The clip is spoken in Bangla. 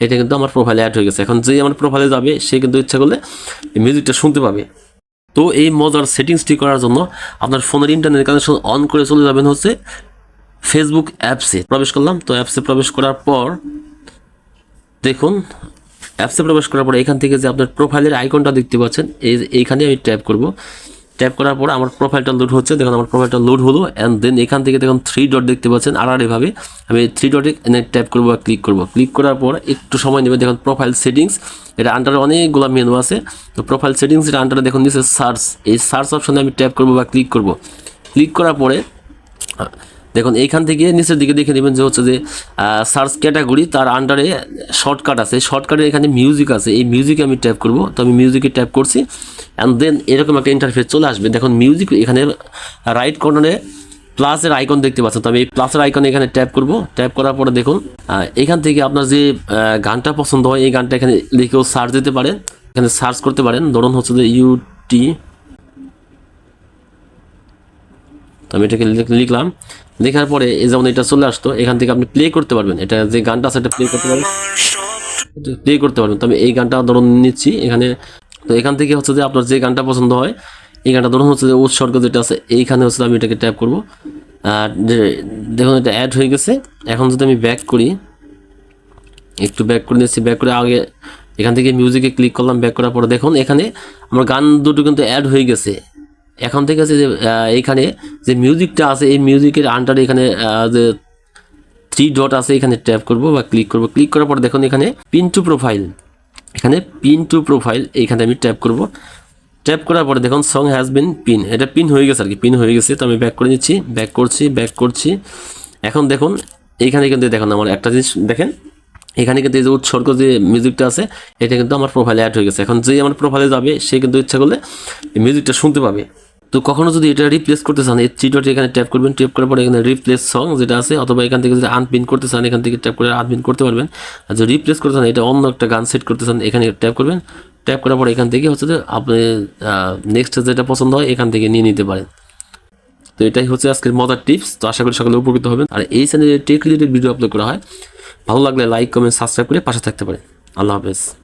এটা কিন্তু আমার প্রোফাইলে অ্যাড হয়ে গেছে। এখন যেই আমার প্রোফাইলে যাবে, সে কিন্তু ইচ্ছা করলে মিউজিকটা শুনতে পাবে। তো এই মজার সেটিংসটি করার জন্য আপনার ফোনের ইন্টারনেট কানেকশন অন করে চলে যাবেন হচ্ছে ফেসবুক অ্যাপসে প্রবেশ করলাম, তো অ্যাপসে প্রবেশ করার পর দেখুন অ্যাপসে প্রবেশ করার পর এখান থেকে যে আপনার প্রোফাইলের আইকনটা দেখতে পাচ্ছেন, এই এইখানে আমি ট্যাপ করব। ট্যাপ করার পর আমার প্রোফাইলটা লোড হচ্ছে। দেখুন, আমার প্রোফাইলটা লোড হলো অ্যান্ড দেন এখান থেকে দেখুন থ্রি ডট দেখতে পাচ্ছেন আর এভাবে আমি থ্রি ডটে এনে ট্যাপ করব বা ক্লিক করব। ক্লিক করার পর একটু সময় নেবে, দেখুন প্রোফাইল সেটিংস এটা আন্ডারে অনেকগুলো মেনু আছে। তো প্রোফাইল সেটিংস এটা আন্ডারে দেখুন দিচ্ছে সার্চ এই সার্চ অপশনে আমি ট্যাপ করব বা ক্লিক করব। ক্লিক করার পরে দেখুন, এইখান থেকে নিচের দিকে দেখে নেবেন যে হচ্ছে যে সার্চ ক্যাটাগরি তার আন্ডারে শর্টকাট আছে। শর্টকাটে এখানে মিউজিক আছে। এই মিউজিকে আমি ট্যাপ করব। তো আমি মিউজিকে ট্যাপ করছি। অ্যান্ড দেন এরকম একটা ইন্টারফেস চলে আসবে। দেখুন মিউজিক এখানে রাইট কর্নারে প্লাসের আইকন দেখতে পাচ্ছেন। তো আমি এই প্লাসের আইকনে এখানে ট্যাপ করব। ট্যাপ করার পরে দেখুন এখান থেকে আপনার যে গানটা পছন্দ হয়, এই গানটা এখানে লিখেও সার্চ দিতে পারেন। এখানে সার্চ করতে পারেন। ধরুন হচ্ছে যে ইউটি তো আমি এটাকে লিখ- লিখলাম। লেখার পরে এই যেমন এটা চলে আসতো, এখান থেকে আপনি প্লে করতে পারবেন। এটা যে গানটা আছে, এটা প্লে করতে পারবেন। প্লে করতে পারবেন। তো আমি এই গানটা ধরুন নিচ্ছি এখানে। তো এখান থেকে হচ্ছে যে আপনার যে গানটা পছন্দ হয়, এই গানটা ধরুন হচ্ছে যে উৎসর্গ যেটা আছে, এইখানে হচ্ছে আমি এটাকে ট্যাপ করব। আর দেখুন এটা অ্যাড হয়ে গেছে। এখন যদি আমি ব্যাক করি, একটু ব্যাক করে নিচ্ছি ব্যাক করে আগে এখান থেকে মিউজিকে ক্লিক করলাম ব্যাক করার পরে দেখুন এখানে আমার গান দুটো কিন্তু অ্যাড হয়ে গেছে। এখন থেকে আছে যে এইখানে যে মিউজিকটা আছে, এই মিউজিকের আন্ডারে এখানে যে থ্রি ডট আছে, এখানে ট্যাপ করব বা ক্লিক করব। ক্লিক করার পর দেখুন এখানে পিন টু প্রোফাইল এখানে পিন টু প্রোফাইল এইখানে আমি ট্যাপ করব। ট্যাপ করার পরে দেখুন সং হ্যাজ বিন পিন এটা পিন হয়ে গেছে আর কি পিন হয়ে গেছে। তো আমি ব্যাক করে নিচ্ছি ব্যাক করছি ব্যাক করছি। এখন দেখুন, এইখানে কিন্তু দেখুন আমার একটা জিনিস দেখেন। এখানে কিন্তু এই যে উৎসর্গ যে মিউজিকটা আছে, এটা কিন্তু আমার প্রোফাইলে অ্যাড হয়ে গেছে। এখন যেই আমার প্রোফাইলে যাবে, সে কিন্তু ইচ্ছা করলে মিউজিকটা শুনতে পাবে। তো কখনো যদি এটা রিপ্লেস করতে চান, এই থ্রি ডট এখানে ট্যাপ করবেন ট্যাপ করার পরে এখানে রিপ্লেস সং যেটা আছে, অথবা এখান থেকে যদি আনপিন করতে চান, এখান থেকে ট্যাপ করে আনপিন করতে পারবেন। আর যদি রিপ্লেস করতে চান, এটা অন্য একটা গান সেট করতে চান, এখানে ট্যাপ করবেন। ট্যাপ করার পরে এখান থেকে হচ্ছে যে আপনি নেক্সট যেটা পছন্দ হয়, এখান থেকে নিয়ে নিতে পারেন। তো এটাই হচ্ছে আজকের মজার টিপস তো আশা করি সকলে উপকৃত হবেন। আর এই চ্যানেলে টেক রিলেটেড ভিডিও আপলোড করা হয়। ভালো লাগলে লাইক কমেন্ট সাবস্ক্রাইব করে পাশে থাকতে পারেন। আল্লাহ হাফেজ।